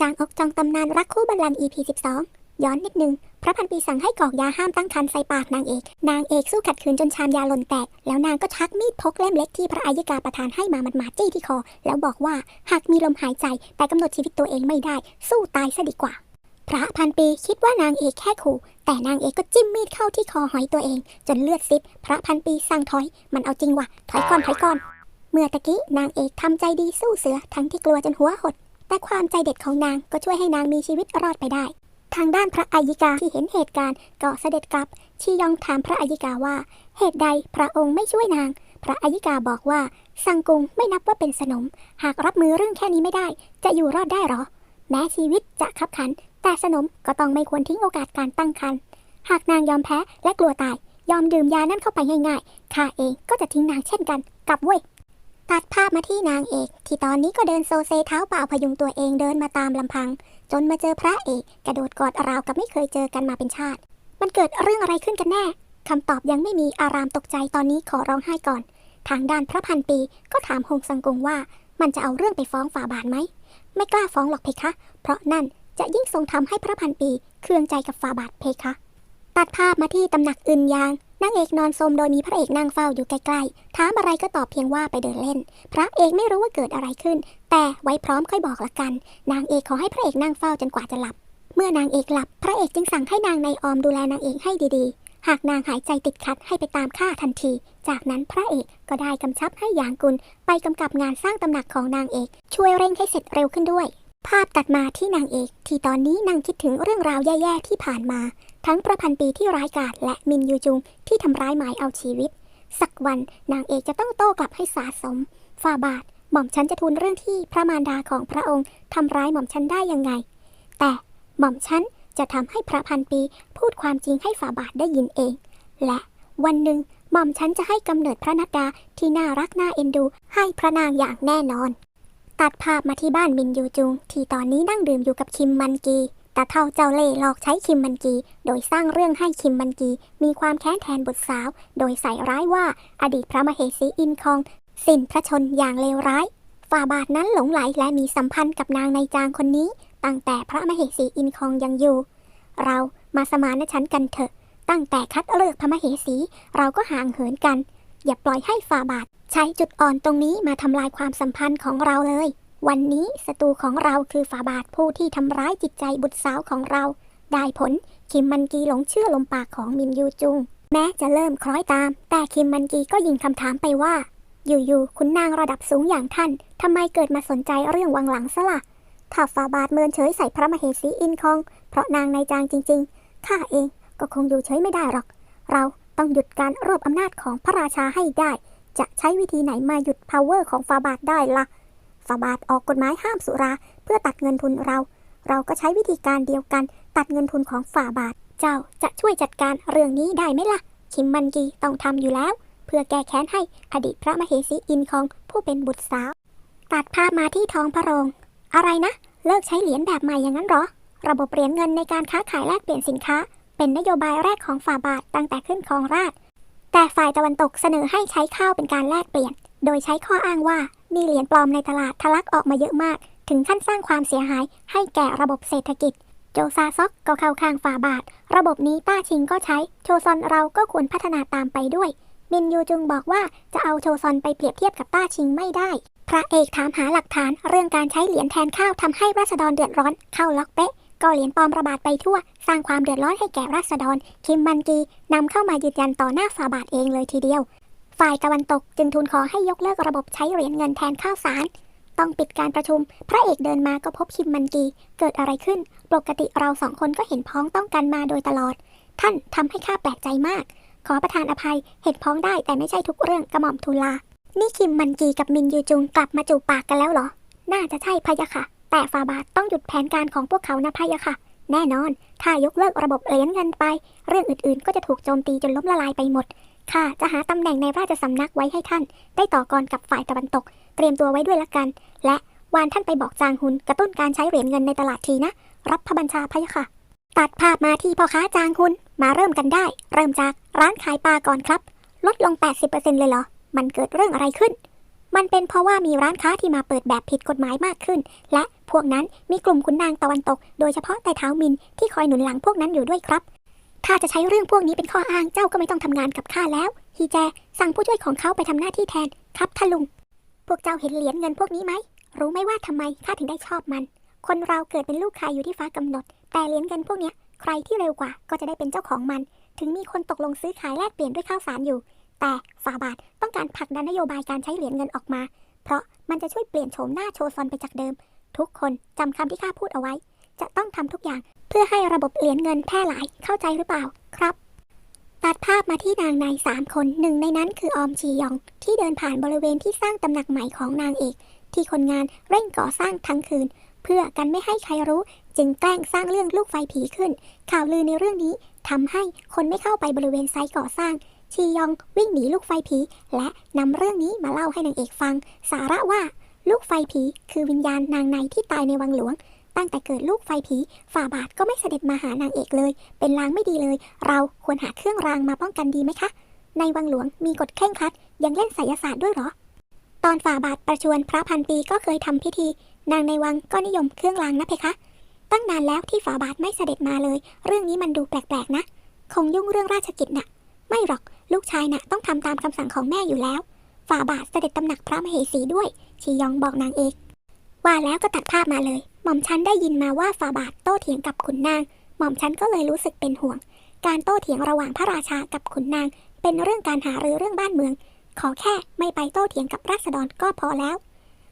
จางอกจองตำนานรักคู่บัลลังก์ EP 12 ย้อนนิดนึง พระพันปีสั่งให้กรอกยาห้ามตั้งครรภ์ใส่ปากนางเอก นางเอกสู้ขัดขืนจนชามยาหล่นแตก แล้วนางก็ชักมีดพกเล่มเล็กที่พระอัยกาประทานให้มามันมาจี้ที่คอ แล้วบอกว่าหากมีลมหายใจ แต่กำหนดชีวิตตัวเองไม่ได้ สู้ตายซะดีกว่า พระพันปีคิดว่านางเอกแค่ขู่แต่นางเอกก็จิ้มมีดเข้าที่คอหอยตัวเอง จนเลือดซิบ พระพันปีสั่งถอย มันเอาจริงว่ะถอยก่อนถอยก่อนเมื่อตะกี้นางเอกทำใจดีสู้เสือทั้งที่กลัวจนหัวหด แต่ความใจเด็ดของนางก็ช่วยให้นางมีชีวิตรอดไปได้ ทางด้านพระอัยิกาที่เห็นเหตุการณ์ก็เสด็จกลับชียองถามพระอัยิกาว่า เหตุใดพระองค์ไม่ช่วยนาง พระอัยิกาบอกว่าสังกุงไม่นับว่าเป็นสนม หากรับมือเรื่องแค่นี้ไม่ได้ จะอยู่รอดได้หรอ แม้ชีวิตจะขับขัน แต่สนมก็ต้องไม่ควรทิ้งโอกาสการตั้งครรภ์หากนางยอมแพ้และกลัวตาย ยอมดื่มยานั่นเข้าไปง่ายๆข้าเองก็จะทิ้งนางเช่นกันกลับเว้ย ตัดภาพมาที่นางเอก ที่ตอนนี้ก็เดินโซเซเท้าเปล่าพยุงตัวเองเดินมาตามลำพัง จนมาเจอพระเอก กระโดดกอดราวกับไม่เคยเจอกันมาเป็นชาติ มันเกิดเรื่องอะไรขึ้นกันแน่คำตอบยังไม่มีอารามตกใจตอนนี้ขอร้องไห้ก่อน ทางด้านพระพันปีก็ถามฮงซังกงว่า มันจะเอาเรื่องไปฟ้องฝ่าบาทไหมไม่กล้าฟ้องหรอกเพคะ เพราะนั่นจะยิ่งทรงทำให้พระพันปีเคืองใจกับฝ่าบาทเพคะ ตัดภาพมาที่ตำหนักอึนยาง นางเอกนอนสมโดยมีพระเอกนั่งเฝ้าอยู่ใกล้ๆ ถามอะไรก็ตอบเพียงว่าไปเดินเล่น พระเอกไม่รู้ว่าเกิดอะไรขึ้น แต่ไว้พร้อมค่อยบอกละกัน นางเอกขอให้พระเอกนั่งเฝ้าจนกว่าจะหลับ เมื่อนางเอกหลับ พระเอกจึงสั่งให้นางในออมดูแลนางเอกให้ดีๆ หากนางหายใจติดขัดให้ไปตามฆ่าทันที จากนั้นพระเอกก็ได้กำชับให้ยางกุล ไปกำกับงานสร้างตำหนักของนางเอก ช่วยเร่งให้เสร็จเร็วขึ้นด้วยภาพตัดมาที่นางเอก ที่ตอนนี้นางคิดถึงเรื่องราวแย่ๆที่ผ่านมา ทั้งประพันปีที่ร้ายกาจและมินยูจุงที่ทำร้ายหมายเอาชีวิต สักวันนางเอกจะต้องโต้กลับให้สาสมฝ่าบาทหม่อมฉันจะทูลเรื่องที่พระมารดาของพระองค์ทำร้ายหม่อมฉันได้ยังไง แต่หม่อมฉันจะทำให้พระพันปีพูดความจริงให้ฝ่าบาทได้ยินเอง และวันหนึ่งหม่อมฉันจะให้กำเนิดพระนัดดาที่น่ารักน่าเอ็นดู ให้พระนางอย่างแน่นอน ตัดภาพมาที่บ้านมินยูจุง ที่ตอนนี้นั่งดื่มอยู่กับคิมมันกี ตาเท่าเจ้าเล่ห์หลอกใช้คิมมันกี โดยสร้างเรื่องให้คิมมันกี มีความแค้นแทนบุตรสาว โดยใส่ร้ายว่าอดีตพระมเหสีอินคอง สิ้นพระชนอย่างเลวร้าย ฝ่าบาทนั้นหลงไหลและมีสัมพันธ์กับนางในจางคนนี้ ตั้งแต่พระมเหสีอินคองยังอยู่ เรามาสมานฉันกันเถอะ ตั้งแต่คัดเลือกพระมเหสีเราก็ห่างเหินกัน อย่าปล่อยให้ฝ่าบาท ใช้จุดอ่อนตรงนี้มาทำลายความสัมพันธ์ของเราเลย วันนี้ศัตรูของเราคือฝ่าบาทผู้ที่ทำร้ายจิตใจบุตรสาวของเรา ได้ผลคิมมันกีหลงเชื่อลมปากของมินยูจุง แม้จะเริ่มคล้อยตาม แต่คิมมันกีก็ยิงคำถามไปว่า อยู่ๆคุณนางระดับสูงอย่างท่านทำไมเกิดมาสนใจเรื่องวังหลังซะละ่ะถ้าฝ่าบาทเมินเฉยใส่พระมเหสีอินคอง เพราะนางในจางจริง ๆ ข้าเองก็คงอยู่เฉยไม่ได้หรอก เราต้องหยุดการรวบอำนาจของพระราชาให้ได้ จะใช้วิธีไหนมาหยุด power ของฟาบาทได้ละ่ะ ฟาบาทออกกฎหมายห้ามสุรา เพื่อตัดเงินทุนเรา เราก็ใช้วิธีการเดียวกัน ตัดเงินทุนของฝ่าบาท เจ้าจะช่วยจัดการเรื่องนี้ได้ไหมล่ะ คิมมันกีต้องทำอยู่แล้ว เพื่อแก้แค้นให้อดีตพระมเหสีอินคองผู้เป็นบุตรสาว ตัดภาพมาที่ท้องพระโรง อะไรนะ เลิกใช้เหรียญแบบใหม่อย่างนั้นหรอ ระบบเหรียญเงินในการค้าขายแลกเปลี่ยนสินค้า เป็นนโยบายแรกของฝ่าบาทตั้งแต่ขึ้นครองราชแต่ฝ่ายตะวันตกเสนอให้ใช้ข้าวเป็นการแลกเปลี่ยน โดยใช้ข้ออ้างว่า มีเหรียญปลอมในตลาดทะลักออกมาเยอะมาก ถึงขั้นสร้างความเสียหายให้แก่ระบบเศรษฐกิจ โจซาซอกก็เข้าข้างฝ่าบาท ระบบนี้ต้าชิงก็ใช้ โชซอนเราก็ควรพัฒนาตามไปด้วย มินยูจุงบอกว่าจะเอาโชซอนไปเปรียบเทียบกับต้าชิงไม่ได้ พระเอกถามหาหลักฐานเรื่องการใช้เหรียญแทนข้าวทำให้ราษฎรเดือดร้อนเข้าล็อกเป๊ะก็เหรียญปลอมระบาดไปทั่ว สร้างความเดือดร้อนให้แก่ราษฎร คิมมันกีนำเข้ามายืนยันต่อหน้าฝ่าบาทเองเลยทีเดียว ฝ่ายตะวันตกจึงทูลขอให้ยกเลิกระบบใช้เหรียญเงินแทนข้าวสาร ต้องปิดการประชุม พระเอกเดินมาก็พบคิมมันกี เกิดอะไรขึ้น ปกติเราสองคนก็เห็นพ้องต้องกันมาโดยตลอด ท่านทำให้ข้าแปลกใจมาก ขอประทานอภัย เห็นพ้องได้แต่ไม่ใช่ทุกเรื่องกระหม่อมทูลลา นี่คิมมันกีกับมินยูจุงกลับมาจูบปากกันแล้วเหรอ น่าจะใช่พะยะค่ะ แต่ฟาบาทต้องหยุดแผนการของพวกเขานะพะยะค่ะ แน่นอน ถ้ายกเลิกระบบเหรียญเงินไป เรื่องอื่นๆ ก็จะถูกโจมตีจนล้มละลายไปหมด ข้าจะหาตำแหน่งในราชสำนักไว้ให้ท่าน ได้ต่อกรกับฝ่ายตะวันตก เตรียมตัวไว้ด้วยละกัน และวานท่านไปบอกจางฮุนกระตุ้นการใช้เหรียญเงินในตลาดทีนะ รับพระบัญชาพะยะค่ะ ตัดภาพมาที่พ่อค้าจางฮุนมาเริ่มกันได้ เริ่มจากร้านขายปลาก่อนครับ ลดลง 80%เลยเหรอ มันเกิดเรื่องอะไรขึ้น มันเป็นเพราะว่ามีร้านค้าที่มาเปิดแบบผิดกฎหมายมากขึ้น และพวกนั้นมีกลุ่มขุนนางตะวันตก โดยเฉพาะแต่เท้ามินที่คอยหนุนหลังพวกนั้นอยู่ด้วยครับ ถ้าจะใช้เรื่องพวกนี้เป็นข้ออ้างเจ้าก็ไม่ต้องทำงานกับข้าแล้ว ฮีแจ สั่งผู้ช่วยของเขาไปทำหน้าที่แทน ครับท่านลุง พวกเจ้าเห็นเหรียญเงินพวกนี้ไหม รู้ไหมว่าทำไมข้าถึงได้ชอบมัน คนเราเกิดเป็นลูกใครอยู่ที่ฟ้ากำหนด แต่เหรียญเงินพวกนี้ใครที่เร็วกว่าก็จะได้เป็นเจ้าของมัน ถึงมีคนตกลงซื้อขายแลกเปลี่ยนด้วยข้าวสารอยู่ แต่ฝ่าบาทต้องการผลักดันนโยบายการใช้เหรียญเงินออกมา เพราะมันจะช่วยเปลี่ยนโฉมหน้าโชซอนไปจากเดิม ทุกคนจำคำที่ข้าพูดเอาไว้ จะต้องทำทุกอย่าง เพื่อให้ระบบเหรียญเงินแพร่หลายเข้าใจหรือเปล่าครับตัดภาพมาที่นางในสามคนหนึ่งในนั้นคือออมชียอง ที่เดินผ่านบริเวณที่สร้างตำหนักใหม่ของนางเอก ที่คนงานเร่งก่อสร้างทั้งคืน เพื่อกันไม่ให้ใครรู้ จึงแกล้งสร้างเรื่องลูกไฟผีขึ้น ข่าวลือในเรื่องนี้ทำให้คนไม่เข้าไปบริเวณไซต์ก่อสร้าง ชียองวิ่งหนีลูกไฟผี และนำเรื่องนี้มาเล่าให้นางเอกฟัง สาระว่า ลูกไฟผีคือวิญญาณนางในที่ตายในวังหลวง ตั้งแต่เกิดลูกไฟผีฝ่าบาทก็ไม่เสด็จมาหานางเอกเลย เป็นลางไม่ดีเลย เราควรหาเครื่องรางมาป้องกันดีไหมคะ ในวังหลวงมีกฎเคร่งครัด ยังเล่นไสยศาสตร์ด้วยหรอ ตอนฝ่าบาทประชวรพระพันปีก็เคยทำพิธี นางในวังก็นิยมเครื่องรางนะเพคะ ตั้งนานแล้วที่ฝ่าบาทไม่เสด็จมาเลย เรื่องนี้มันดูแปลกๆนะ คงยุ่งเรื่องราชกิจน่ะ ไม่หรอกลูกชายน่ะต้องทำตามคำสั่งของแม่อยู่แล้ว ฝ่าบาทเสด็จตำหนักพระมเหสีด้วยชียองบอกนางเอกว่าแล้วก็ตัดภาพมาเลย หม่อมฉันได้ยินมาว่าฝ่าบาทโต้เถียงกับขุนนาง หม่อมฉันก็เลยรู้สึกเป็นห่วง การโต้เถียงระหว่างพระราชากับขุนนาง เป็นเรื่องการหารือเรื่องบ้านเมือง ขอแค่ไม่ไปโต้เถียงกับราษฎรก็พอแล้ว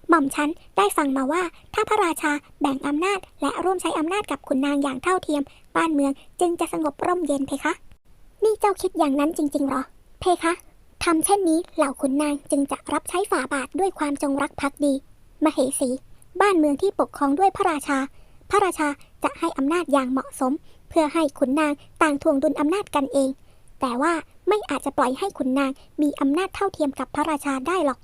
หม่อมฉันได้ฟังมาว่าถ้าพระราชาแบ่งอำนาจ และร่วมใช้อำนาจกับขุนนางอย่างเท่าเทียม บ้านเมืองจึงจะสงบร่มเย็นเพคะ นี่เจ้าคิดอย่างนั้นจริงๆหรอ เพคะทำเช่นนี้เหล่าขุนนางจึงจะรับใช้ฝ่าบาทด้วยความจงรักภักดี มเหสี บ้านเมืองที่ปกครองด้วยพระราชา พระราชาจะให้อำนาจอย่างเหมาะสม เพื่อให้ขุนนางต่างทวงดุลอำนาจกันเอง แต่ว่าไม่อาจจะปล่อยให้ขุนนางมีอำนาจเท่าเทียมกับพระราชาได้หรอก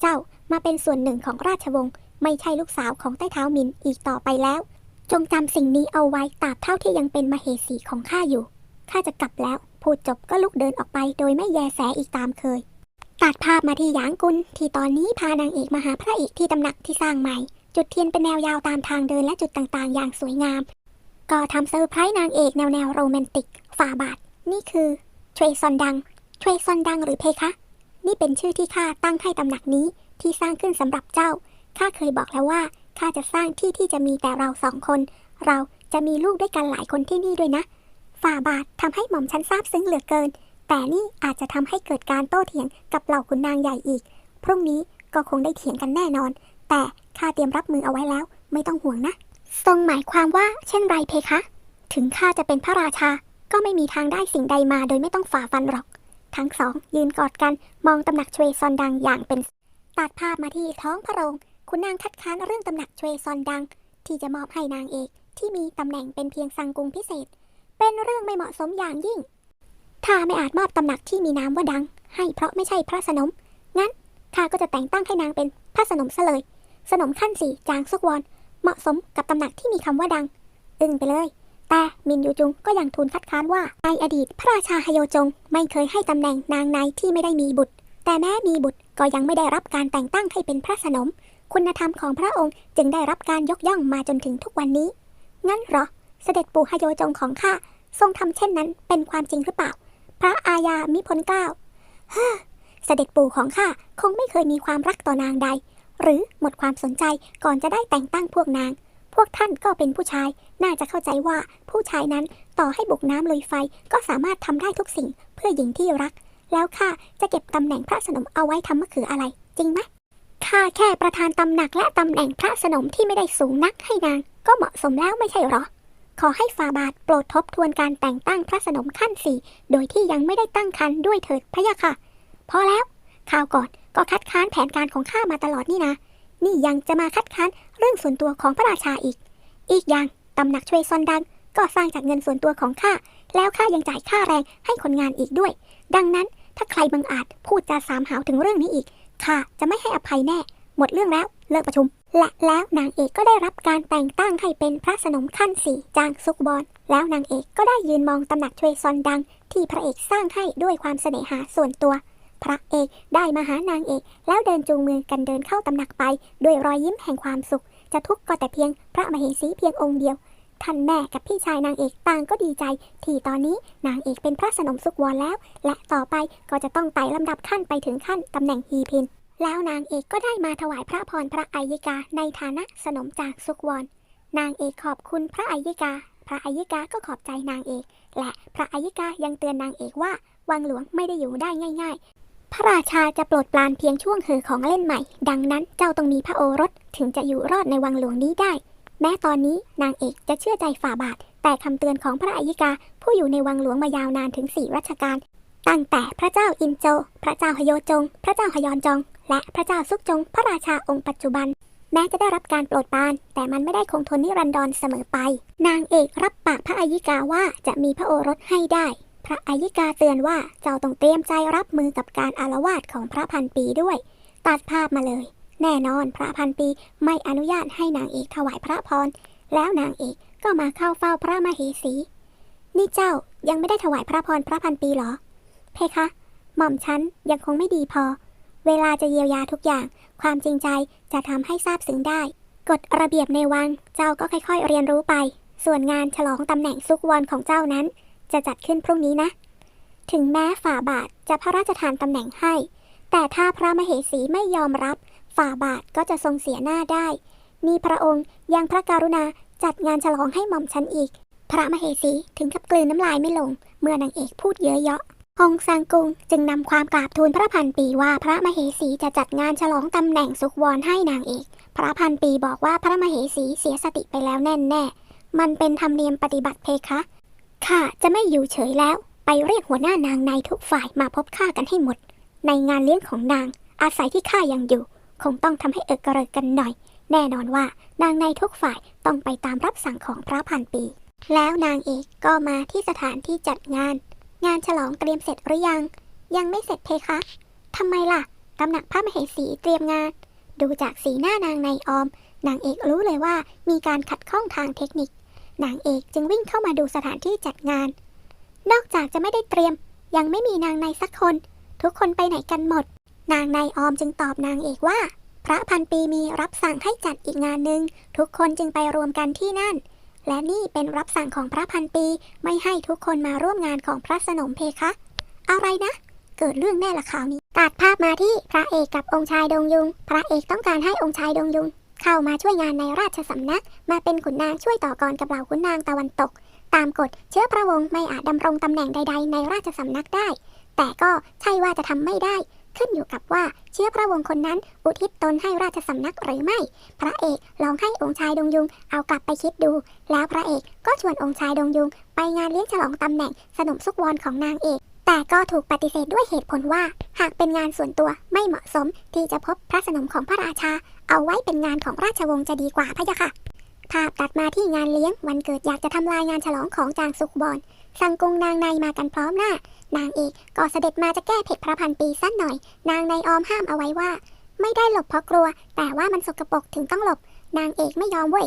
เจ้ามาเป็นส่วนหนึ่งของราชวงศ์ไม่ใช่ลูกสาวของใต้เท้ามินอีกต่อไปแล้ว จงจำสิ่งนี้เอาไว้ตราบเท่าที่ยังเป็นมเหสีของข้าอยู่ข้าจะกลับแล้ว พูดจบก็ลุกเดินออกไปโดยไม่แยแสอีกตามเคยตัดภาพมาที่หยางกุลที่ตอนนี้พานางเอกมาหาพระเอกที่ตำหนักที่สร้างใหม่ จุดเทียนเป็นแนวยาวตามทางเดินและจุดต่างๆ อย่างสวยงาม ก็ทำเซอร์ไพรส์นางเอกแนวแนวโรแมนติกฝ่าบาท นี่คือเทรซอนดังเทรซอนดังหรือเพคะ นี่เป็นชื่อที่ข้าตั้งให้ตำหนักนี้ที่สร้างขึ้นสำหรับเจ้า ข้าเคยบอกแล้วว่าข้าจะสร้างที่ที่จะมีแต่เราสองคน เราจะมีลูกด้วยกันหลายคนที่นี่ด้วยนะ ฝ่าบาททำให้หม่อมฉันซาบซึ้งเหลือเกิน แต่นี่อาจจะทำให้เกิดการโต้เถียงกับเหล่าขุนนางใหญ่อีก พรุ่งนี้ก็คงได้เถียงกันแน่นอน แต่ข้าเตรียมรับมือเอาไว้แล้ว ไม่ต้องห่วงนะ ทรงหมายความว่าเช่นไรเพคะ ถึงข้าจะเป็นพระราชา ก็ไม่มีทางได้สิ่งใดมาโดยไม่ต้องฝ่าฟันหรอก ทั้งสองยืนกอดกันมองตำหนักชเวซอนดังอย่างเป็น ตัดภาพมาที่ท้องพระโรง คุณนางคัดค้านเรื่องตำหนักชเวซอนดัง ที่จะมอบให้นางเอกที่มีตำแหน่งเป็นเพียงสังกุงพิเศษ เป็นเรื่องไม่เหมาะสมอย่างยิ่ง ถ้าไม่อาจมอบตำหนักที่มีนามว่าดัง ให้เพราะไม่ใช่พระสนม งั้นข้าก็จะแต่งตั้งให้นางเป็นพระสนมซะเลย สนมขั้นสี่จางซกวอน เหมาะสมกับตำหนักที่มีคำว่าดัง อึ้งไปเลย แต่มินยูจุงก็ยังทูลคัดค้านว่าในอดีตพระราชาฮโยจง ไม่เคยให้ตำแหน่งนางในที่ไม่ได้มีบุตร แต่แม้มีบุตรก็ยังไม่ได้รับการแต่งตั้งให้เป็นพระสนม คุณธรรมของพระองค์จึงได้รับการยกย่องมาจนถึงทุกวันนี้ งั้นหรอ เสด็จปู่ฮโยจงของข้าทรงทำเช่นนั้นเป็นความจริงหรือเปล่า พระอาญามิพ้นเกล้าเฮ้อเสด็จปู่ของข้าคงไม่เคยมีความรักต่อนางใด หรือหมดความสนใจก่อนจะได้แต่งตั้งพวกนาง พวกท่านก็เป็นผู้ชาย น่าจะเข้าใจว่าผู้ชายนั้นต่อให้บุกน้ำลุยไฟก็สามารถทำได้ทุกสิ่งเพื่อหญิงที่รัก แล้วข้าจะเก็บตำแหน่งพระสนมเอาไว้ทำมะเขืออะไร จริงไหมข้าแค่ประธานตำหนักและตำแหน่งพระสนมที่ไม่ได้สูงนักให้นางก็เหมาะสมแล้วไม่ใช่หรอ ขอให้ฟาบาทโปรดทบทวนการแต่งตั้งพระสนมขั้นสี่โดยที่ยังไม่ได้ตั้งคันด้วยเถิดพะยะค่ะ พอแล้ว ข่าวก่อนก็คัดค้านแผนการของข้ามาตลอดนี่นะ นี่ยังจะมาคัดค้านเรื่องส่วนตัวของพระราชาอีก อีกอย่างตำหนักชเวซอนดัง ก็สร้างจากเงินส่วนตัวของข้า แล้วข้ายังจ่ายค่าแรงให้คนงานอีกด้วย ดังนั้นถ้าใครบังอาจพูดจาสามหาวถึงเรื่องนี้อีกข้าจะไม่ให้อภัยแน่ หมดเรื่องแล้วเลิกประชุม และแล้วนางเอกก็ได้รับการแต่งตั้งให้เป็นพระสนมขั้นสี่จางซุกบอนแล้วนางเอกก็ได้ยืนมองตำหนักชเวซอนดัง ที่พระเอกสร้างให้ด้วยความเสน่หาส่วนตัว พระเอกได้มาหานางเอก แล้วเดินจูงมือกันเดินเข้าตำหนักไป ด้วยรอยยิ้มแห่งความสุข จะทุกข์ก็แต่เพียงพระมเหสีเพียงองค์เดียวท่านแม่กับพี่ชายนางเอกต่างก็ดีใจ ที่ตอนนี้นางเอกเป็นพระสนมสุขวรแล้ว และต่อไปก็จะต้องไต่ลำดับขั้นไปถึงขั้นตำแหน่งฮีพิน แล้วนางเอกก็ได้มาถวายพระพรพระอัยิกาในฐานะสนมจากสุขวรนางเอกขอบคุณพระอัยิกา พระอัยิกาก็ขอบใจนางเอก และพระอัยิกายังเตือนนางเอกว่าวังหลวงไม่ได้อยู่ได้ง่าย พระราชาจะโปรดปรานเพียงช่วงเหอของเล่นใหม่ ดังนั้นเจ้าต้องมีพระโอรสถึงจะอยู่รอดในวังหลวงนี้ได้ แม้ตอนนี้นางเอกจะเชื่อใจฝ่าบาท แต่คำเตือนของพระอัยิกา ผู้อยู่ในวังหลวงมายาวนานถึงสี่รัชกาลตั้งแต่พระเจ้าอินโจ พระเจ้าฮโยจง พระเจ้าฮยอนจองและพระเจ้าซุกจง พระราชาองค์ปัจจุบัน แม้จะได้รับการโปรดปราน แต่มันไม่ได้คงทนนิรันดรเสมอไป นางเอกรับปากพระอัยิกาว่าจะมีพระโอรสให้ได้ พระอัยิกาเตือนว่าเจ้าต้องเตรียมใจรับมือกับการอารวาสของพระพันปีด้วย ตัดภาพมาเลย แน่นอนพระพันปีไม่อนุญาตให้นางเอกถวายพระพร แล้วนางเอกก็มาเข้าเฝ้าพระมเหสี นี่เจ้ายังไม่ได้ถวายพระพรพระพันปีเหรอ เพคะ หม่อมฉันยังคงไม่ดีพอ เวลาจะเยียวยาทุกอย่าง ความจริงใจจะทำให้ทราบซึ้งได้ กฎระเบียบในวังเจ้าก็ค่อยๆ เรียนรู้ไป ส่วนงานฉลองตำแหน่งซุกวอนของเจ้านั้น จะจัดขึ้นพรุ่งนี้นะ ถึงแม้ฝ่าบาทจะพระราชทานตำแหน่งให้ แต่ถ้าพระมเหสีไม่ยอมรับ ฝ่าบาทก็จะทรงเสียหน้าได้ มีพระองค์ยังพระกรุณาจัดงานฉลองให้หม่อมฉันอีก พระมเหสีถึงกับกลืนน้ำลายไม่ลง เมื่อนางเอกพูดเยอะเยาะฮองซังกุงจึงนำความกราบทูลพระพันปีว่าพระมเหสีจะจัดงานฉลองตำแหน่งสุขวรให้นางเอก พระพันปีบอกว่าพระมเหสีเสียสติไปแล้วแน่แน่ มันเป็นธรรมเนียมปฏิบัติเพคะ ข้าจะไม่อยู่เฉยแล้ว ไปเรียกหัวหน้านางในทุกฝ่ายมาพบข้ากันให้หมด ในงานเลี้ยงของนาง อาศัยที่ข้ายังอยู่ คงต้องทำให้เอิกกระเริกกันหน่อย แน่นอนว่านางในทุกฝ่ายต้องไปตามรับสั่งของพระพันปี แล้วนางเอกก็มาที่สถานที่จัดงาน งานฉลองเตรียมเสร็จหรือยัง ยังไม่เสร็จเพคะทำไมล่ะตำหนักพระมเหสีเตรียมงาน ดูจากสีหน้านางในออม นางเอกรู้เลยว่ามีการขัดข้องทางเทคนิค นางเอกจึงวิ่งเข้ามาดูสถานที่จัดงาน นอกจากจะไม่ได้เตรียม ยังไม่มีนางในสักคน ทุกคนไปไหนกันหมด นางในออมจึงตอบนางเอกว่า พระพันปีมีรับสั่งให้จัดอีกงานหนึ่งทุกคนจึงไปรวมกันที่นั่น และนี่เป็นรับสั่งของพระพันปีไม่ให้ทุกคนมาร่วมงานของพระสนมเพคะ อะไรนะ เกิดเรื่องแน่ละคราวนี้ตัดภาพมาที่พระเอกกับองค์ชายดงยุง พระเอกต้องการให้องค์ชายดงยุง เข้ามาช่วยงานในราชสำนัก มาเป็นขุนนางช่วยต่อกรกับเหล่าขุนนางตะวันตก ตามกฎเชื้อพระวงศ์ไม่อาจดำรงตำแหน่งใด ๆ ในราชสำนักได้ แต่ก็ใช่ว่าจะทำไม่ได้ ขึ้นอยู่กับว่าเชื้อพระวงศ์คนนั้นอุทิศตนให้ราชสำนักหรือไม่ พระเอกลองให้องค์ชายดงยุงเอากลับไปคิดดู แล้วพระเอกก็ชวนองค์ชายดงยุง ไปงานเลี้ยงฉลองตำแหน่งสนมสุกวรของนางเอก แต่ก็ถูกปฏิเสธด้วยเหตุผลว่า หากเป็นงานส่วนตัวไม่เหมาะสมที่จะพบพระสนมของพระราชา เอาไว้เป็นงานของราชวงศ์จะดีกว่าพะยะค่ะ ภาพตัดมาที่งานเลี้ยงวันเกิดอยากจะทำลายงานฉลองของจางสุกบอนสังกุงนางในมากันพร้อมหน้า นางเอกก็เสด็จมาจะแก้เผ็ดพระพันปีสั้นหน่อย นางในออมห้ามเอาไว้ว่า ไม่ได้หลบเพราะกลัว แต่ว่ามันสกปรกถึงต้องหลบ นางเอกไม่ยอมเว้ย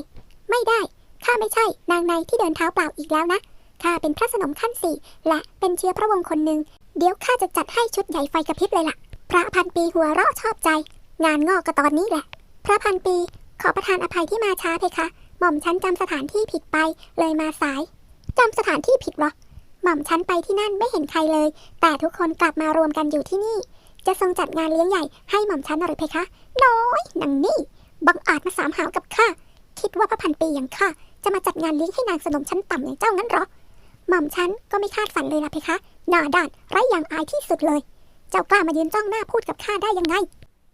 ไม่ได้ข้าไม่ใช่ นางในที่เดินเท้าเปล่าอีกแล้วนะ ข้าเป็นพระสนมขั้นสี่และเป็นเชื้อพระวงศ์คนหนึ่ง เดี๋ยวข้าจะจัดให้ชุดใหญ่ไฟกระพริบเลยล่ะ พระพันปีหัวเราะชอบใจ งานงอกก็ตอนนี้แหละ พระพันปี ขอประทานอภัยที่มาช้าเพคะ หม่อมฉันจำสถานที่ผิดไปเลยมาสายจำสถานที่ผิดหรอหม่อมฉันไปที่นั่นไม่เห็นใครเลย แต่ทุกคนกลับมารวมกันอยู่ที่นี่ จะทรงจัดงานเลี้ยงใหญ่ให้หม่อมฉันหรือเพคะน้อยนางนี่บังอาจมาสามหาวกับข้าคิดว่าพระพันปีอย่างข้าจะมาจัดงานเลี้ยงให้นางสนมชั้นต่ำอย่างเจ้างั้นหรอ หม่อมฉันก็ไม่คาดฝันเลยล่ะเพคะ หน้าด้านไร้อย่างอายที่สุดเลย เจ้ากล้ามายืนจ้องหน้าพูดกับข้าได้ยังไง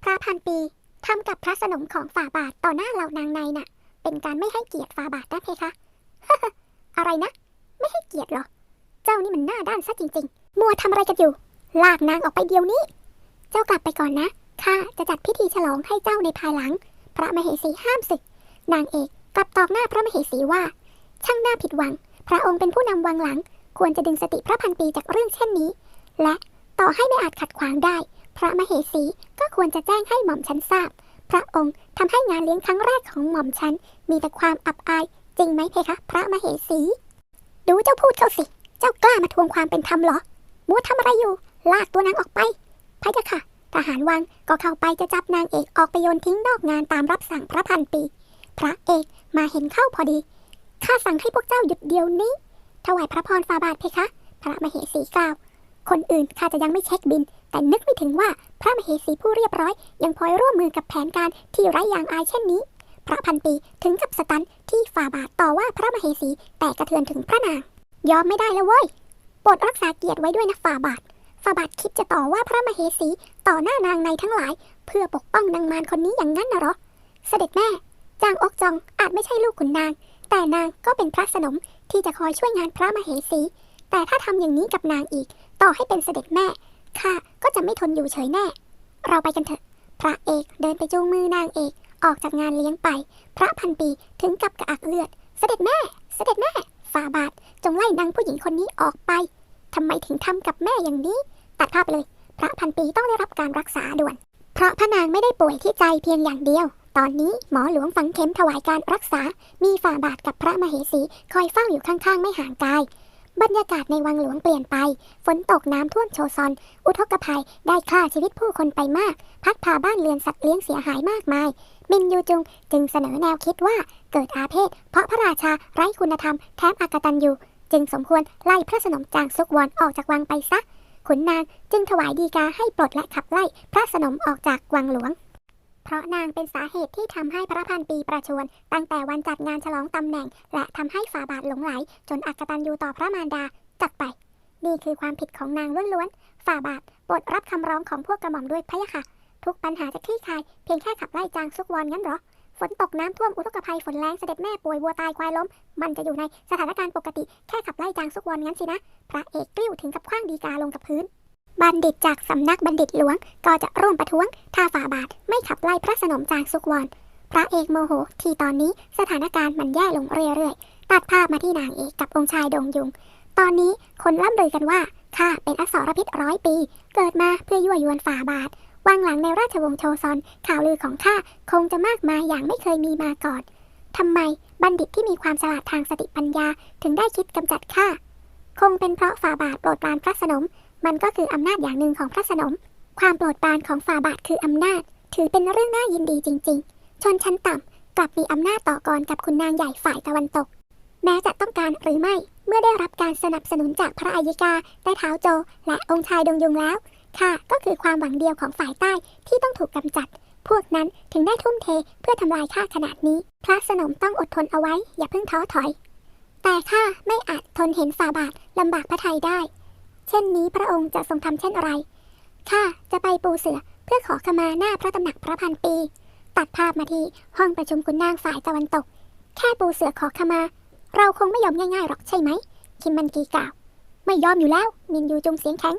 พระพันปีทำกับพระสนมของฝ่าบาทต่อหน้าเหล่านางในน่ะ เป็นการไม่ให้เกียรติฝ่าบาทนะเพคะ อะไรนะ ไม่ให้เกียรติหรอ เจ้านี่มันหน้าด้านซะจริง ๆ มัวทำอะไรกันอยู่ ลากนางออกไปเดี๋ยวนี้ เจ้ากลับไปก่อนนะ ข้าจะจัดพิธีฉลองให้เจ้าในภายหลัง พระมเหสีห้ามศึก นางเอกกลับตอบหน้าพระมเหสีว่า ช่างหน่าผิดหวัง พระองค์เป็นผู้นำวังหลัง ควรจะดึงสติพระพันปีจากเรื่องเช่นนี้ และต่อให้ไม่อาจขัดขวางได้ พระมเหสีก็ควรจะแจ้งให้หม่อมฉันทราบ พระองค์ทำให้งานเลี้ยงครั้งแรกของหม่อมฉัน มีแต่ความอับอาย จริงไหมเพคะ พระมเหสี ดูเจ้าพูดเขาสิ เจ้ากล้ามาทวงความเป็นธรรมเหรอมัวทำอะไรอยู่ ลากตัวนางออกไปพะยะค่ะ ทหารวังก็เข้าไปจะจับนางเอกออกไปโยนทิ้งนอกงานตามรับสั่งพระพันปี พระเอกมาเห็นเข้าพอดี ข้าสั่งให้พวกเจ้าหยุดเดี๋ยวนี้ ถวายพระพรฟาบาทเพคะ พระมเหสีกล่าว คนอื่นข้าจะยังไม่เช็คบิน แต่นึกไม่ถึงว่าพระมเหสีผู้เรียบร้อย ยังพลอยร่วมมือกับแผนการที่ไร้อย่างอายเช่นนี้ พระพันปีถึงกับสตันที่ฝ่าบาทต่อว่าพระมเหสีแต่กระเทือนถึงพระนาง ยอมไม่ได้แล้วเว้ยโปรดรักษาเกียรติไว้ด้วยนะฝ่าบาทฝ่าบาทคิดจะต่อว่าพระมเหสีต่อหน้านางในทั้งหลาย เพื่อปกป้องนางมารคนนี้อย่างนั้นนะหรอ เสด็จแม่จางอกจองอาจไม่ใช่ลูกขุนนาง แต่นางก็เป็นพระสนมที่จะคอยช่วยงานพระมเหสี แต่ถ้าทำอย่างนี้กับนางอีก ต่อให้เป็นเสด็จแม่ข้าก็จะไม่ทนอยู่เฉยแน่ เราไปกันเถอะ พระเอกเดินไปจูงมือนางเอกออกจากงานเลี้ยงไป พระพันปีถึงกับกระอักเลือด เสด็จแม่ เสด็จแม่ฝ่าบาทจงไล่นางผู้หญิงคนนี้ออกไปทำไมถึงทำกับแม่อย่างนี้ ตัดภาพเลย พระพันปีต้องได้รับการรักษาด่วน เพราะพระนางไม่ได้ป่วยที่ใจเพียงอย่างเดียว ตอนนี้หมอหลวงฝังเข็มถวายการรักษา มีฝ่าบาทกับพระมเหสี คอยเฝ้าอยู่ข้างๆ ไม่ห่างกาย บรรยากาศในวังหลวงเปลี่ยนไป ฝนตกน้ำท่วมโชซอน อุทกภัยได้ฆ่าชีวิตผู้คนไปมาก พัดพาบ้านเรือนสัตว์เลี้ยงเสียหายมากมาย มินยูจุงจึงเสนอแนวคิดว่าเกิดอาเพศ เพราะพระราชาไร้คุณธรรมแถมอากตันยูจึงสมควรไล่พระสนมจางซุกวอนออกจากวังไปซะขุนนางจึงถวายดีกาให้ปลดและขับไล่พระสนมออกจากวังหลวง เพราะนางเป็นสาเหตุที่ทำให้พระพันปีประชวรตั้งแต่วันจัดงานฉลองตำแหน่ง และทำให้ฝ่าบาทหลงไหล จนอักตันยูต่อพระมารดาจักไป นี่คือความผิดของนางล้วนๆฝ่าบาทโปรดรับคำร้องของพวกกระหม่อมด้วยพะยะค่ะ ทุกปัญหาจะคลี่คลายเพียงแค่ขับไล่จางซุกวอนงั้นหรอฝนตกน้ำท่วมอุทกภัยฝนแรงเสด็จแม่ป่วยวัวตายควายล้ม มันจะอยู่ในสถานการณ์ปกติแค่ขับไล่จางซุกวอนงั้นสินะ พระเอกกลิ้วถึงกับคว้างดีกาลงกับพื้น บัณฑิตจากสำนักบัณฑิตหลวง ก็จะร่วมประท้วงถ้าฝ่าบาทไม่ขับไล่พระสนมจางซุกวอนพระเอกโมโห ที่ตอนนี้สถานการณ์มันแย่ลงเรื่อยๆ ตัดภาพมาที่นางเอกกับองค์ชายดงยุง ตอนนี้คนล่ำลือกันว่าข้าเป็นอสรพิษร้อยปี เกิดมาเพื่อยั่วยวนฝ่าบาทวางหลังในราชวงศ์โชซอน ข่าวลือของข้าคงจะมากมายอย่างไม่เคยมีมาก่อนทำไมบัณฑิตที่มีความฉลาดทางสติปัญญาถึงได้คิดกำจัดข้าคงเป็นเพราะฝ่าบาทโปรดปรานพระสนม มันก็คืออำนาจอย่างหนึ่งของพระสนม ความโปรดปรานของฝ่าบาทคืออำนาจ ถือเป็นเรื่องน่ายินดีจริง ๆ ชนชั้นต่ำกลับมีอำนาจต่อกรกับคุณนางใหญ่ฝ่ายตะวันตก แม้จะต้องการหรือไม่ เมื่อได้รับการสนับสนุนจากพระอัยกาได้เท้าโจ และองค์ชายดงยุงแล้วค่ะก็คือความหวังเดียวของฝ่ายใต้ที่ต้องถูกกำจัด พวกนั้นถึงได้ทุ่มเทเพื่อทำลายข้าขนาดนี้ พระสนมต้องอดทนเอาไว้ อย่าเพิ่งท้อถอย แต่ข้าไม่อาจทนเห็นฝ่าบาทลำบากพระไทยได้ เช่นนี้พระองค์จะทรงทำเช่นไร ข้าจะไปปูเสือเพื่อขอขมาหน้าพระตำหนักพระพันปี ตัดภาพมาที่ห้องประชุมขุนนางฝ่ายตะวันตก แค่ปูเสือขอขมา เราคงไม่ยอมง่ายๆหรอกใช่ไหม คิมมันกีกล่าว ไม่ยอมอยู่แล้ว มินยูจุงเสียงแข็ง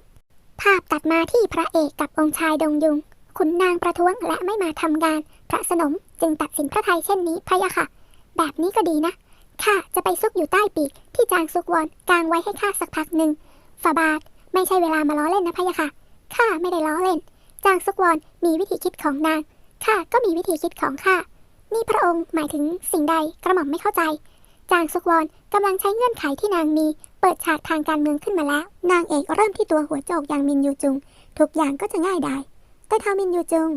ภาพตัดมาที่พระเอกกับองค์ชายดงยุงขุนนางประท้วงและไม่มาทำงาน พระสนมจึงตัดสินพระไทยเช่นนี้พะยะค่ะ แบบนี้ก็ดีนะข้าจะไปซุกอยู่ใต้ปีกที่จางซุกวอนกางไว้ให้ข้าสักพักหนึ่ง ฝาบาท ไม่ใช่เวลามาล้อเล่นนะพะยะค่ะ ข้าไม่ได้ล้อเล่น จางซุกวอนมีวิธีคิดของนาง ข้าก็มีวิธีคิดของข้า นี่พระองค์หมายถึงสิ่งใดกระหม่อมไม่เข้าใจ จางซุกวอนกำลังใช้เงื่อนไขที่นางมี เปิดฉากทางการเมืองขึ้นมาแล้ว นางเอกเริ่มที่ตัวหัวโจกอย่างมินยูจุง ทุกอย่างก็จะง่ายดายแต่เท่ามินยูจุง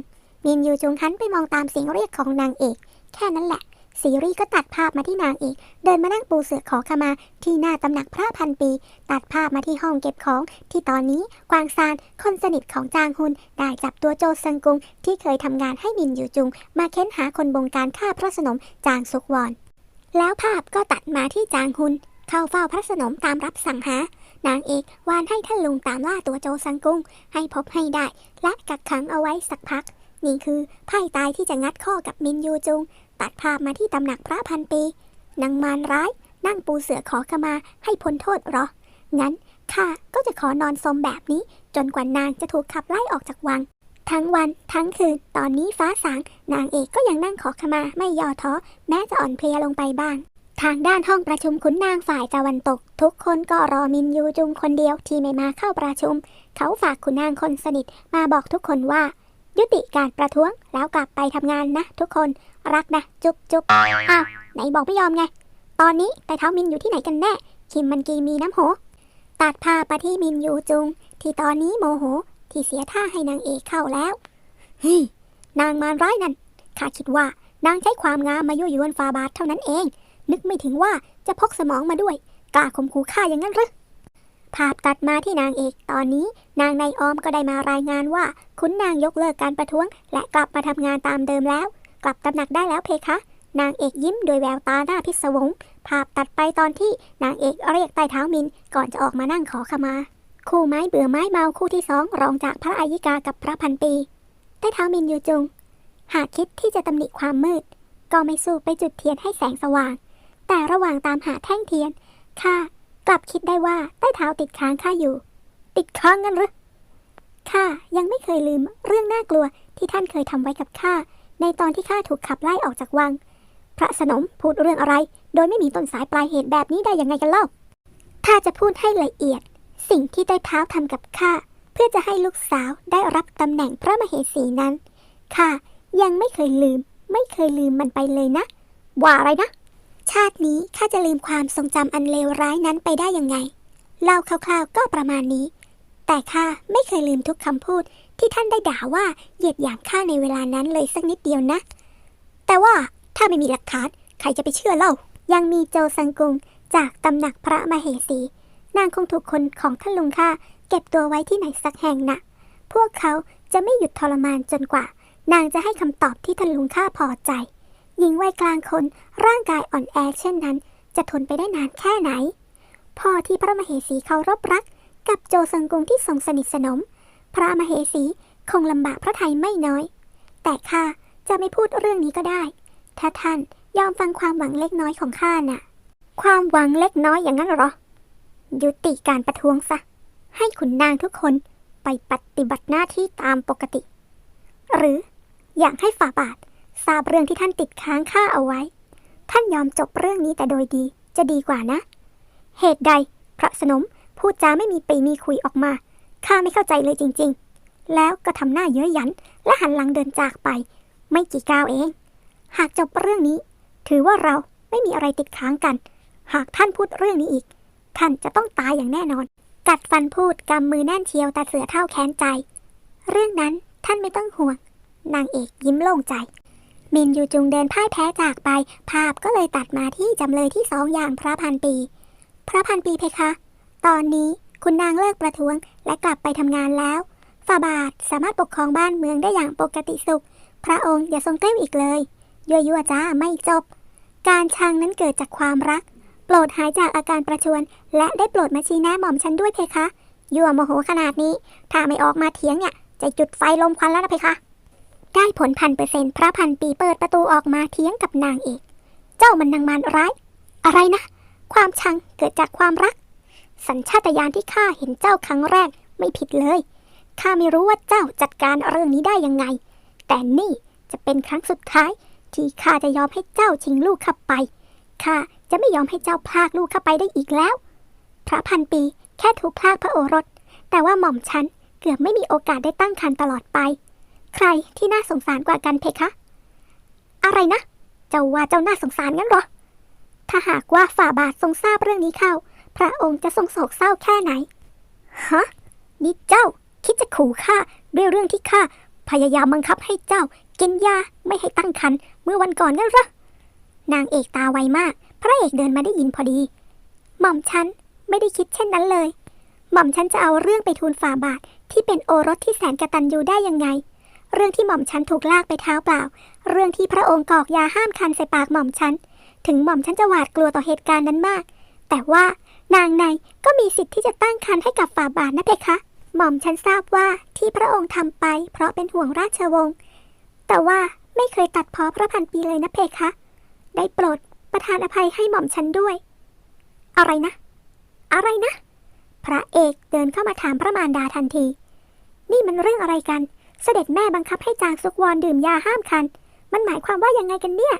มินยูจุงหันไปมองตามเสียงเรียกของนางเอก แค่นั้นแหละ ซีรีส์ก็ตัดภาพมาที่นางเอกเดินมานั่งปูเสือขอขมา ที่หน้าตำหนักพระพันปี ตัดภาพมาที่ห้องเก็บของ ที่ตอนนี้กวางซานคนสนิทของจางฮุน ได้จับตัวโจซังกุง ที่เคยทำงานให้มินยูจุง มาเค้นหาคนบงการฆ่าพระสนมจางซุกวอน แล้วภาพก็ตัดมาที่จางฮุน เข้าเฝ้าพระสนมตามรับสั่งหานางเอกวานให้ท่านลุงตามล่าตัวโจซังกุง ให้พบให้ได้ และกักขังเอาไว้สักพัก นี่คือไพ่ตายที่จะงัดข้อกับมินยูจุง ตัดภาพมาที่ตำหนักพระพันปีนางมารร้าย นั่งปูเสือขอขมาให้พ้นโทษหรอ งั้นข้าก็จะขอนอนสมแบบนี้ จนกว่านางจะถูกขับไล่ออกจากวัง ทั้งวันทั้งคืน ตอนนี้ฟ้าสาง นางเอกก็ยังนั่งขอขมาไม่ย่อท้อ แม้จะอ่อนเพลียลงไปบ้าง ทางด้านห้องประชุมขุนนางฝ่ายตะวันตก ทุกคนก็รอมินยูจุงคนเดียวที่ไม่มาเข้าประชุม เขาฝากขุนนางคนสนิทมาบอกทุกคนว่า ยุติการประท้วงแล้วกลับไปทำงานนะ ทุกคนรักนะ จุ๊บจุ๊บอ้าวไหนบอกไม่ยอมไง ตอนนี้แต่เท้ามินอยู่ที่ไหนกันแน่ คิมมันกีมีน้ำโหตัดภาพไปที่มินยูจุง ที่ตอนนี้โมโห ที่เสียท่าให้นางเอกเข้าแล้วเฮ้ยนางมารร้ายนั่นข้าคิดว่านางใช้ความงามมายั่วยวนฟาบาทเท่านั้นเอง นึกไม่ถึงว่าจะพกสมองมาด้วยกล้าข่มขู่ข้าอย่างนั้นหรือ ภาพตัดมาที่นางเอกตอนนี้ นางในออมก็ได้มารายงานว่าขุนนางยกเลิกการประท้วง และกลับมาทำงานตามเดิมแล้ว กลับตำหนักได้แล้วเพคะ นางเอกยิ้มโดยแววตาหน้าพิศวง ภาพตัดไปตอนที่นางเอกเรียกใต้เท้ามิน ก่อนจะออกมานั่งขอขมา คู่ไม้เบื่อไม้เมาคู่ที่สองรองจากพระอายิกากับพระพันปีใต้เท้ามินอยู่จุงหากคิดที่จะตำหนิความมืด ก็ไม่สู้ไปจุดเทียนให้แสงสว่าง แต่ระหว่างตามหาแท่งเทียนข้า กลับคิดได้ว่าใต้เท้าติดค้างข้าอยู่ ติดค้างกันหรือข้ายังไม่เคยลืมเรื่องน่ากลัวที่ท่านเคยทำไว้กับข้าในตอนที่ข้าถูกขับไล่ออกจากวัง พระสนมพูดเรื่องอะไร โดยไม่มีต้นสายปลายเหตุแบบนี้ได้ยังไงกันเล่า ถ้าจะพูดให้ละเอียด สิ่งที่ใต้เท้าทำกับข้าเพื่อจะให้ลูกสาวได้รับตำแหน่งพระมเหสีนั้นข้ายังไม่เคยลืม ไม่เคยลืมมันไปเลยนะ ว่าอะไรนะ ชาตินี้ข้าจะลืมความทรงจำอันเลวร้ายนั้นไปได้ยังไง เล่าคร่าวๆก็ประมาณนี้ แต่ข้าไม่เคยลืมทุกคำพูดที่ท่านได้ด่าว่าเหยียดหยามข้าในเวลานั้นเลยสักนิดเดียวนะ แต่ว่าถ้าไม่มีหลักฐานใครจะไปเชื่อเล่า ยังมีโจซังกุงจากตำหนักพระมเหสี นางคงถูกคนของท่านลุงข้าเก็บตัวไว้ที่ไหนสักแห่งนะพวกเขาจะไม่หยุดทรมานจนกว่า นางจะให้คำตอบที่ท่านลุงข้าพอใจ หญิงวัยกลางคนร่างกายอ่อนแอเช่นนั้น จะทนไปได้นานแค่ไหน พ่อที่พระมเหสีเคารพรัก กับโจซังกุงที่ทรงสนิทสนม พระมเหสีคงลำบากพระไทยไม่น้อย แต่ข้าจะไม่พูดเรื่องนี้ก็ได้ ถ้าท่านยอมฟังความหวังเล็กน้อยของข้าน่ะ ความหวังเล็กน้อยอย่างนั้นหรอ ยุติการประท้วงซะ ให้ขุนนางทุกคนไปปฏิบัติหน้าที่ตามปกติ หรืออยากให้ฝ่าบาท ทราบเรื่องที่ท่านติดค้างข้าเอาไว้ ท่านยอมจบเรื่องนี้แต่โดยดีจะดีกว่านะ เหตุใดพระสนมพูดจาไม่มีปีมีคุยออกมาข้าไม่เข้าใจเลยจริง ๆ แล้วก็ทำหน้าเย้ยหยัน และหันหลังเดินจากไป ไม่กี่ก้าวเอง หากจบเรื่องนี้ ถือว่าเราไม่มีอะไรติดค้างกัน หากท่านพูดเรื่องนี้อีก ท่านจะต้องตายอย่างแน่นอน กัดฟันพูดกำมือแน่นเชียวตาเสือเท่าแขนใจ เรื่องนั้นท่านไม่ต้องห่วง นางเอกยิ้มโล่งใจ มินยูจุงเดินพ่ายแพ้จากไป ภาพก็เลยตัดมาที่จำเลยที่สองอย่างพระพันปี พระพันปีเพคะ ตอนนี้คุณนางเลิกประท้วงและกลับไปทำงานแล้วฝ่าบาทสามารถปกครองบ้านเมืองได้อย่างปกติสุข พระองค์อย่าทรงเกลี้ยอีกเลยยั่วยั่วจ้าไม่จบ การชังนั้นเกิดจากความรัก โปรดหายจากอาการประชวน และได้โปรดมาชี้แนะหม่อมฉันด้วยเพคะยั่วโมโหขนาดนี้ ถ้าไม่ออกมาเถียงเนี่ยจะจุดไฟลมควันแล้วนะเพคะ ได้ผลพันเปอร์เซ็นต์พระพันปีเปิดประตูออกมาเถียงกับนางเอก เจ้ามันนางมารร้าย อะไรนะ ความชังเกิดจากความรัก สัญชาตญาณที่ข้าเห็นเจ้าครั้งแรกไม่ผิดเลยข้าไม่รู้ว่าเจ้าจัดการเรื่องนี้ได้ยังไง แต่นี่จะเป็นครั้งสุดท้าย ที่ข้าจะยอมให้เจ้าชิงลูกข้าไปข้าจะไม่ยอมให้เจ้าพลากลูกข้าไปได้อีกแล้ว พระพันปีแค่ถูกพลากพระโอรส แต่ว่าหม่อมฉันเกือบไม่มีโอกาสได้ตั้งครรภ์ตลอดไป ใครที่น่าสงสารกว่ากันเพคะ อะไรนะ เจ้าว่าเจ้าน่าสงสารงั้นหรอ ถ้าหากว่าฝ่าบาททรงทราบเรื่องนี้เข้า พระองค์จะทรงโศกเศร้าแค่ไหน ฮะ นี่เจ้าคิดจะขู่ข้าด้วยเรื่องที่ข้าพยายามบังคับให้เจ้ากินยาไม่ให้ตั้งครรภ์เมื่อวันก่อนนั่นหรอนางเอกตาไวมาก พระเอกเดินมาได้ยินพอดี หม่อมฉันไม่ได้คิดเช่นนั้นเลย หม่อมฉันจะเอาเรื่องไปทูลฝ่าบาทที่เป็นโอรสที่แสนกระตัญญูได้ยังไง เรื่องที่หม่อมฉันถูกลากไปเท้าเปล่า เรื่องที่พระองค์กอกยาห้ามคันใส่ปากหม่อมฉัน ถึงหม่อมฉันจะหวาดกลัวต่อเหตุการณ์นั้นมาก แต่ว่านางในก็มีสิทธิ์ที่จะตั้งครรภ์ให้กับฝ่าบาทนะเพคะ หม่อมฉันทราบว่าที่พระองค์ทำไป เพราะเป็นห่วงราชวงศ์ แต่ว่าไม่เคยตัดพ้อพระพันปีเลยนะเพคะ ได้โปรดประทานอภัยให้หม่อมฉันด้วย อะไรนะ อะไรนะ พระเอกเดินเข้ามาถามพระมารดาทันที นี่มันเรื่องอะไรกัน เสด็จแม่บังคับให้จางซุกวอนดื่มยาห้ามคัน มันหมายความว่ายังไงกันเนี่ย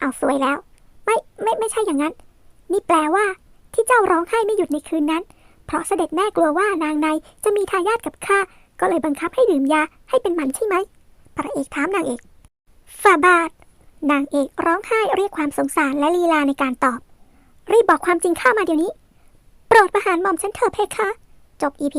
เอาสวยแล้ว ไม่ไม่ไม่ใช่อย่างนั้น นี่แปลว่า ที่เจ้าร้องไห้ไม่หยุดในคืนนั้น เพราะเสด็จแม่กลัวว่านางในจะมีทายาทกับข้า ก็เลยบังคับให้ดื่มยาให้เป็นหมันใช่ไหม พระเอกถามนางเอกฝ่าบาท นางเอกร้องไห้เรียกความสงสารและลีลาในการตอบ รีบบอกความจริงข้ามาเดี๋ยวนี้ โปรดประหารหม่อมฉันเถอะเพคะ จบ EP